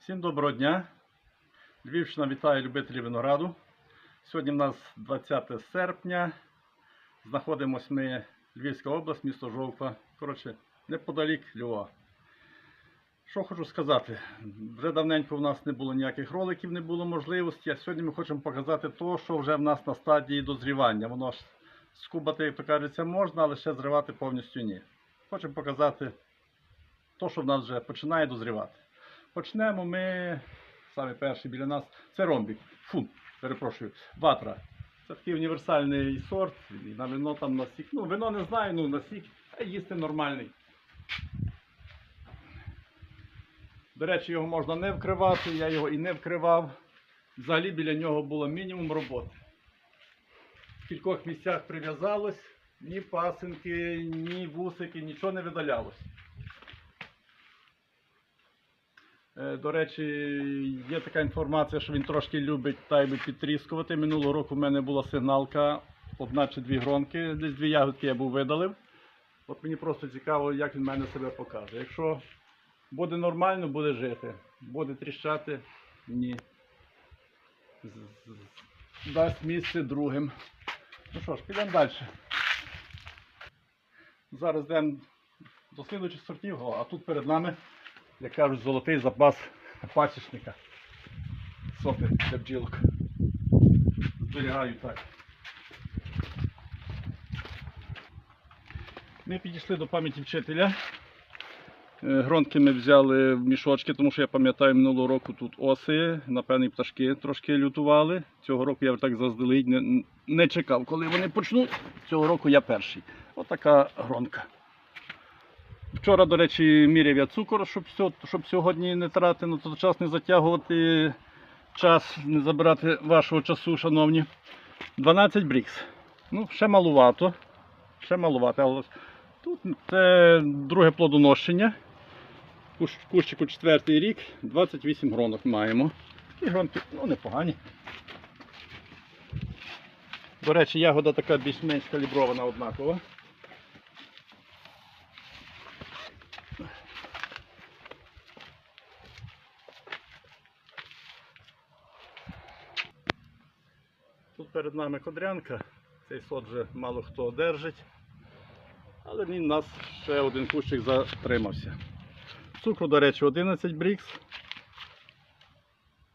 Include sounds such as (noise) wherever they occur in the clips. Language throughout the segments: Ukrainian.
Всім доброго дня. Львівщина вітає любителів винограду. Сьогодні в нас 20 серпня. Знаходимось ми Львівська область, місто Жовква. Коротше, неподалік Львова. Що хочу сказати? Вже давненько в нас не було ніяких роликів, не було можливості. А сьогодні ми хочемо показати те, що вже в нас на стадії дозрівання. Воно ж скубати, як то кажеться, можна, але ще зривати повністю ні. Хочемо показати те, що в нас вже починає дозрівати. Почнемо ми, саме перший біля нас, це ромбік. Фу, перепрошую, ватра. Це такий універсальний сорт, і на вино там на сік. Ну, вино не знаю, ну на сік, а їсти нормальний. До речі, його можна не вкривати, я його і не вкривав. Взагалі біля нього було мінімум роботи. В кількох місцях прив'язалось, ні пасинки, ні вусики, нічого не видалялось. До речі, є така інформація, що він трошки любить тайби підтріскувати. Минулого року в мене була сигналка, одна чи дві гронки, десь дві ягодки я був видалив. От мені просто цікаво, як він мене себе покаже. Якщо буде нормально, буде жити. Буде тріщати, ні. Дасть місце другим. Ну що ж, підемо далі. Зараз йдемо до слідуючих сортів, а тут перед нами як кажуть, золотий запас пасічника. Соти для бджілок. Зберігаю так. Ми підійшли до пам'яті вчителя. Е, Гронки ми взяли в мішочки, тому що я пам'ятаю минулого року тут оси, напевно, і пташки трошки лютували. Цього року я так заздалегідь не, не чекав, коли вони почнуть. Цього року я перший. Отака гронка. Вчора, до речі, міряв я цукор, щоб, щоб сьогодні не тратити, ну, то час не затягувати час, не забирати вашого часу, шановні. 12 брікс. Ну, ще малувато. Ще малувато, але тут це друге плодоношення. Кущ, кущику четвертий рік, 28 гронок маємо. І гронки ну, непогані. До речі, ягода така більш-менш калібрована однакова. Перед нами кодрянка, цей сорт вже мало хто одержить, але він у нас ще один кущик затримався. Цукру, до речі, 11 брікс.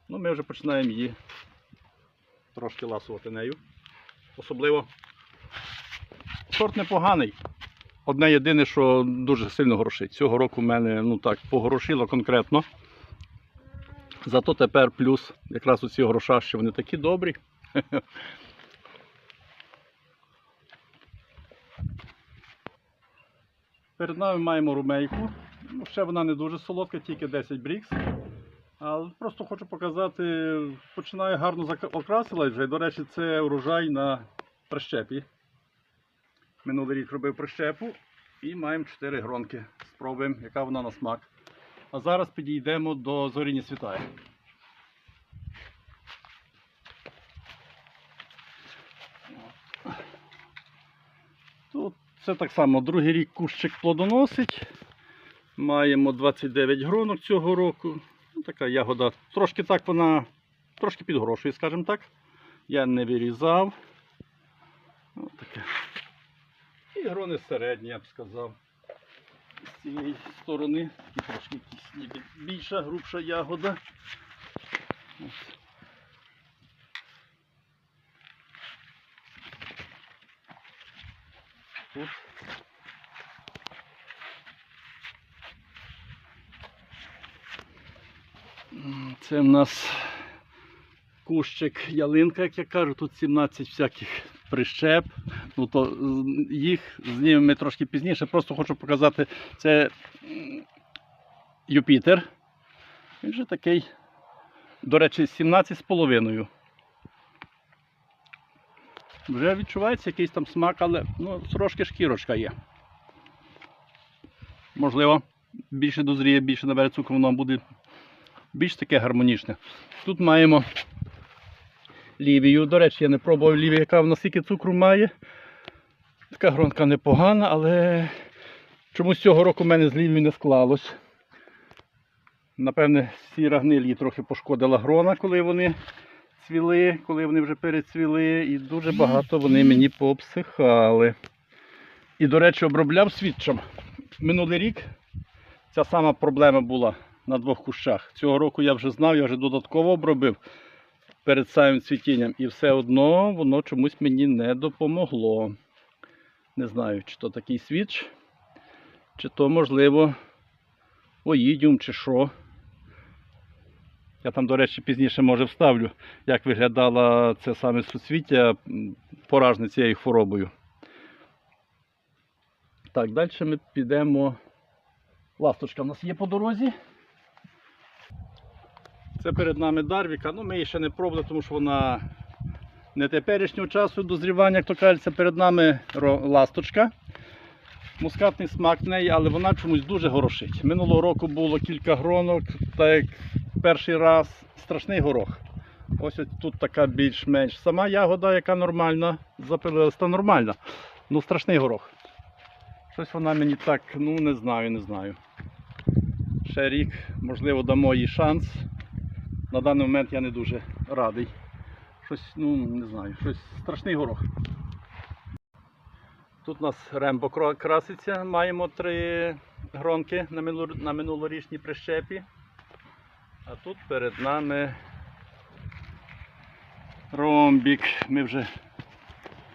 Ну, ми вже починаємо її трошки ласувати нею. Особливо сорт непоганий. Одне єдине, що дуже сильно грошить. Цього року в мене ну так, погорошило конкретно. Зато тепер плюс якраз у ці гроша, що вони такі добрі. (laughs) Перед нами маємо румейку. Ну, ще вона не дуже солодка, тільки 10 брікс. Але просто хочу показати, починає гарно зака- окрасила вже. До речі, це урожай на прищепі. Минулий рік робив прищепу і маємо 4 гронки. Спробуємо, яка вона на смак. А зараз підійдемо до зоріні світає. Тут це так само, другий рік кущик плодоносить. Маємо 29 гронок цього року. Ну, така ягода. Трошки так вона, трошки підгрошує, скажімо так. Я не вирізав. Ось таке. І грони середні, я б сказав. З цієї сторони і трошки більша, грубша ягода. Ось. Тут. Це в нас кущик ялинка, як я кажу, тут 17 всяких прищеп. Ну то їх знімемо трошки пізніше. Просто хочу показати, це Юпітер. Він же такий, до речі, 17 з половиною. Вже відчувається якийсь там смак, але ну, трошки шкірочка є. Можливо, більше дозріє, більше набере цукру, воно буде більш таке гармонічне. Тут маємо лівію. До речі, я не пробував лівію, яка в нас скільки цукру має. Така гронка непогана, але чомусь цього року в мене з лівію не склалось. Напевне, сіра гниль її трохи пошкодила грона, коли вони цвіли, коли вони вже перецвіли, і дуже багато вони мені пообсихали. І, до речі, обробляв свідчим. Минулий рік ця сама проблема була на двох кущах. Цього року я вже знав, я вже додатково обробив перед самим цвітінням. І все одно воно чомусь мені не допомогло. Не знаю, чи то такий свіч, чи то, можливо, оїдіум, чи що. Я там, до речі, пізніше може вставлю, як виглядало це саме суцвіття м, поражне цією хворобою. Так, далі ми підемо. Ласточка в нас є по дорозі. Це перед нами Дарвіка. Ну, ми її ще не пробували, тому що вона не теперішнього часу дозрівання, як то кажеться, перед нами ласточка. Мускатний смак в неї, але вона чомусь дуже горошить. Минулого року було кілька гронок, так як перший раз страшний горох. Ось тут така більш-менш. Сама ягода, яка нормальна, запилилась, та нормальна. Ну страшний горох. Щось вона мені так, ну не знаю, не знаю. Ще рік, можливо, дамо їй шанс. На даний момент я не дуже радий. Щось, ну не знаю, щось страшний горох. Тут у нас рембо краситься, маємо три гронки на минулорічній прищепі. А тут перед нами ромбік. Ми вже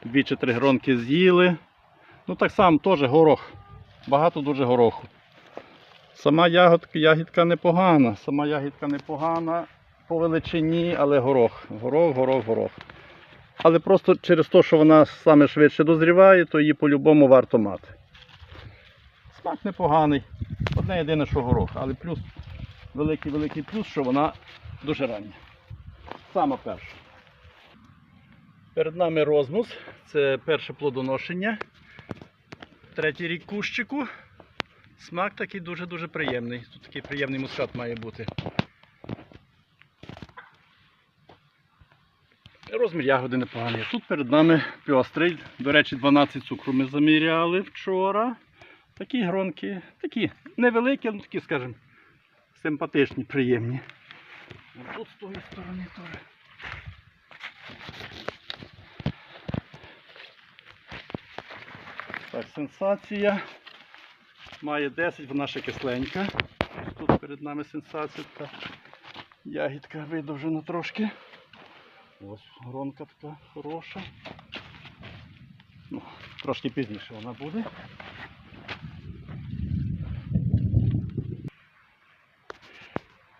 дві чи три гронки з'їли. Ну так само теж горох. Багато дуже гороху. Сама ягодка, ягідка непогана. Сама ягідка непогана по величині, але горох. Горох, горох, горох. Але просто через те, що вона саме швидше дозріває, то її по-любому варто мати. Смак непоганий. Одне єдине, що горох, але плюс великий-великий плюс, що вона дуже рання. Сама перша. Перед нами розмус. Це перше плодоношення. Третій рік кущику. Смак такий дуже-дуже приємний. Тут такий приємний мускат має бути. Розмір ягоди непоганий. Тут перед нами піострий. До речі, 12 цукру ми заміряли вчора. Такі гронки, такі невеликі, але такі, скажімо, симпатичні, приємні. А Тут з тої сторони теж. Так, сенсація. Має 10, вона ще кисленька. Тут перед нами сенсація така ягідка видовжена трошки. Ось гронка така хороша. Ну, трошки пізніше вона буде.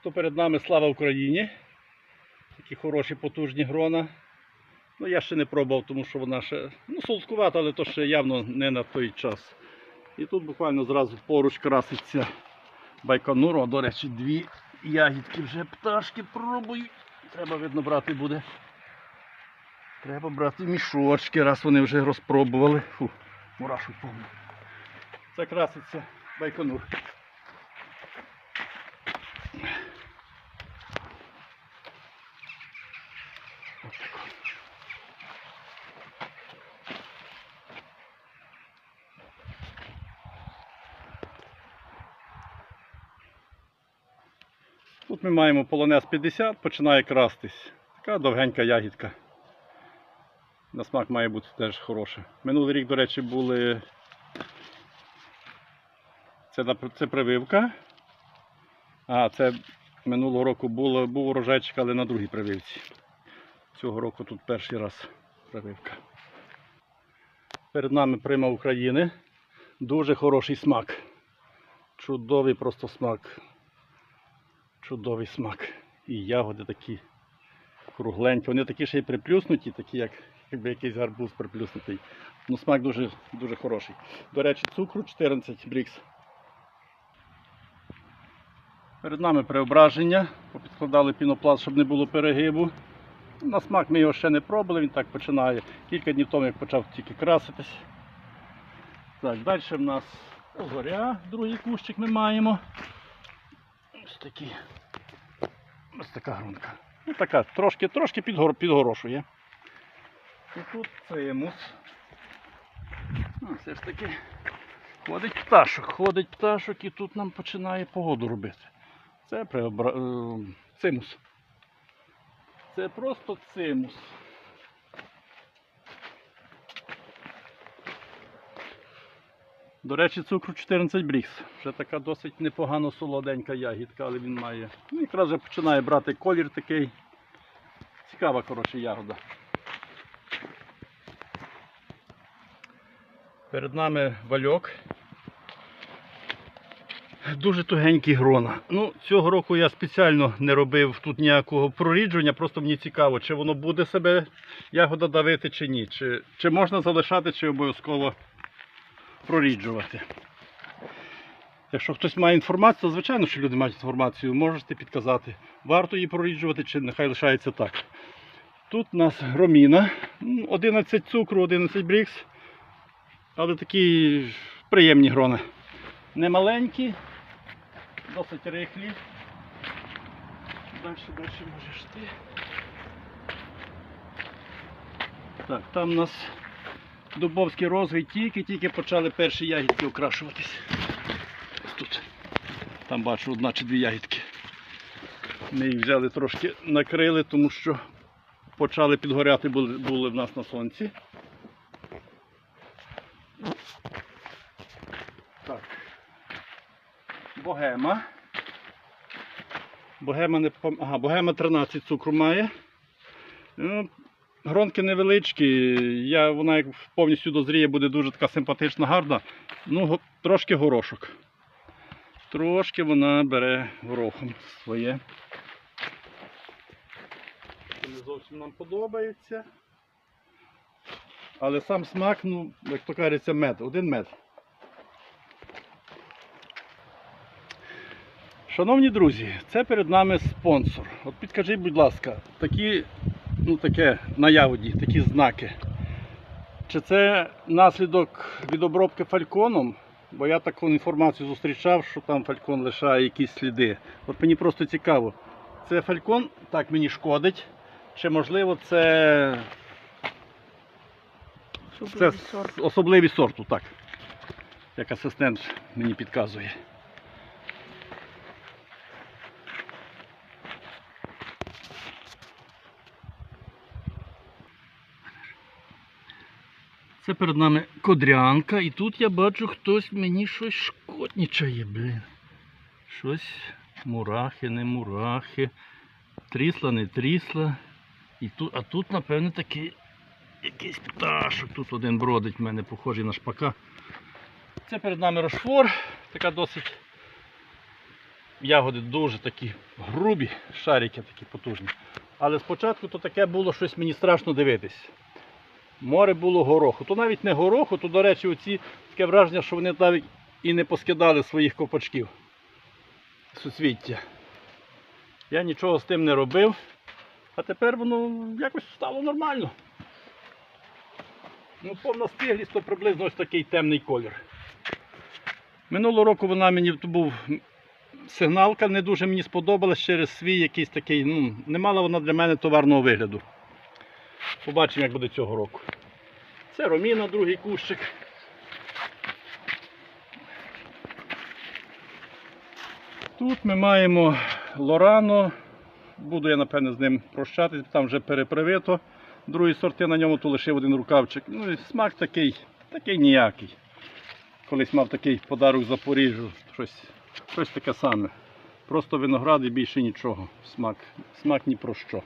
То перед нами слава Україні. Такі хороші потужні грона. Ну, я ще не пробував, тому що вона ще ну, солодкувата, але то ще явно не на той час. І тут буквально зразу поруч краситься байконур. О, до речі, дві ягідки вже пташки пробують. Треба, видно, брати буде. Треба брати мішочки, раз вони вже розпробували. Фу, мурашу повну. Це краситься байконур. Ми маємо полонез 50, починає крастись. Така довгенька ягідка. На смак має бути теж хороша. Минулий рік, до речі, були. Це, це прививка. А, це минулого року було, був урожайчик, але на другій прививці. Цього року тут перший раз прививка. Перед нами прима України. Дуже хороший смак. Чудовий просто смак. Чудовий смак. І ягоди такі кругленькі. Вони такі ще й приплюснуті, такі як якби якийсь гарбуз приплюснутий. Ну смак дуже, дуже хороший. До речі, цукру 14 брікс. Перед нами преображення. Попідкладали пінопласт, щоб не було перегибу. На смак ми його ще не пробували, він так починає. Кілька днів тому, як почав тільки краситись. Так, далі в нас зоря, другий кущик ми маємо. Ось такі. Ось така грунка. Ну така, трошки, трошки підгор, підгорошує. І тут цимус. Ну, все ж таки ходить пташок, ходить пташок і тут нам починає погоду робити. Це преобра... е, цимус. Це просто цимус. До речі, цукру 14 брікс. Вже така досить непогано солоденька ягідка, але він має. Ну, якраз вже починає брати колір такий. Цікава, коротше, ягода. Перед нами вальок. Дуже тугенькі грона. Ну, цього року я спеціально не робив тут ніякого прорідження, просто мені цікаво, чи воно буде себе ягода давити чи ні. Чи, чи можна залишати, чи обов'язково проріджувати. Якщо хтось має інформацію, то звичайно, що люди мають інформацію, можете підказати, варто її проріджувати, чи нехай лишається так. Тут у нас громіна, 11 цукру, 11 брікс, але такі приємні грони. Не маленькі, досить рихлі. Далі, далі можеш ти. Так, там у нас дубовський розгой тільки-тільки почали перші ягідки окрашуватись. Тут. Там бачу одна чи дві ягідки. Ми їх взяли трошки накрили, тому що почали підгоряти були, були в нас на сонці. Так. Богема. Богема не ага, богема 13 цукру має. Ну, Гронки невеличкі, я, вона як повністю дозріє, буде дуже така симпатична, гарна. Ну, трошки горошок. Трошки вона бере горохом своє. Не зовсім нам подобається. Але сам смак, ну, як то кажеться, мед, один мед. Шановні друзі, це перед нами спонсор. От підкажіть, будь ласка, такі, ну таке на ягоді, такі знаки. Чи це наслідок від обробки фальконом? Бо я таку інформацію зустрічав, що там фалькон лишає якісь сліди. От мені просто цікаво, це фалькон так мені шкодить, чи можливо це, це особливість сорту, так. Як асистент мені підказує. Це перед нами кодрянка, і тут я бачу, хтось мені щось шкоднічає, блін. Щось мурахи, не мурахи. Трісла, не трісла. І тут, а тут, напевне, такий якийсь пташок. Тут один бродить в мене, похожий на шпака. Це перед нами рошфор, така досить. Ягоди дуже такі грубі, шарики такі потужні. Але спочатку то таке було щось мені страшно дивитись. Море було гороху. То навіть не гороху, то, до речі, оці таке враження, що вони навіть і не поскидали своїх копачків. Суцвіття. Я нічого з тим не робив, а тепер воно якось стало нормально. Ну, повна стиглість, то приблизно ось такий темний колір. Минулого року вона мені був сигналка, не дуже мені сподобалась через свій якийсь такий, ну, не мала вона для мене товарного вигляду. Побачимо, як буде цього року. Це Роміна, другий кущик. Тут ми маємо Лорано. Буду я, напевне, з ним прощатись, там вже перепривито. Другі сорти на ньому то лишив один рукавчик. Ну і смак такий, такий ніякий. Колись мав такий подарок Запоріжжю, щось, щось таке саме. Просто виноград і більше нічого. Смак, смак ні про що.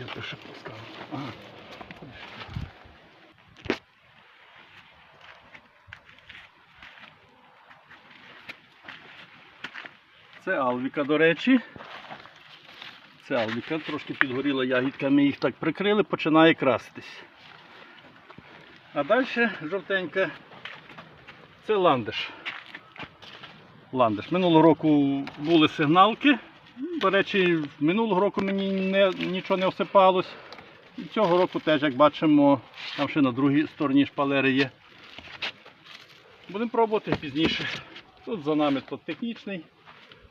Я пишу поставлю. Ага. Це Алвіка, до речі. Це Алвіка, трошки підгоріла ягідка, ми їх так прикрили, починає краситись. А далі жовтенька це ландиш. Ландиш. Минулого року були сигналки. До речі, минулого року мені не, нічого не осипалось. І цього року теж, як бачимо, там ще на другій стороні шпалери є. Будемо пробувати пізніше. Тут за нами тут технічний.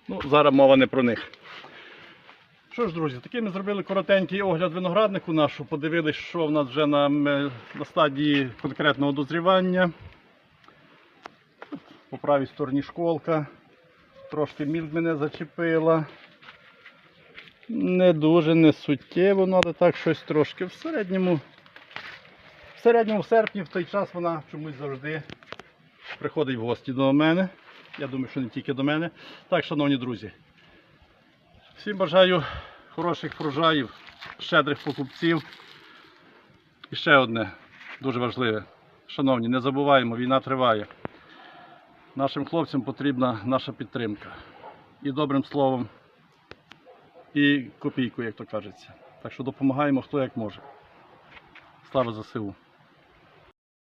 Ну, зараз мова не про них. Що ж, друзі, такий ми зробили коротенький огляд винограднику нашу. Подивились, що в нас вже на, на стадії конкретного дозрівання. По правій стороні школка. Трошки мілк мене зачепила. Не дуже, не суттєво, ну, але так щось трошки. В середньому, в середньому серпні в той час вона чомусь завжди приходить в гості до мене. Я думаю, що не тільки до мене. Так, шановні друзі, всім бажаю хороших врожаїв, щедрих покупців. І ще одне дуже важливе. Шановні, не забуваємо, війна триває. Нашим хлопцям потрібна наша підтримка. І добрим словом, і копійку, як то кажеться. Так що допомагаємо хто як може. Слава ЗСУ!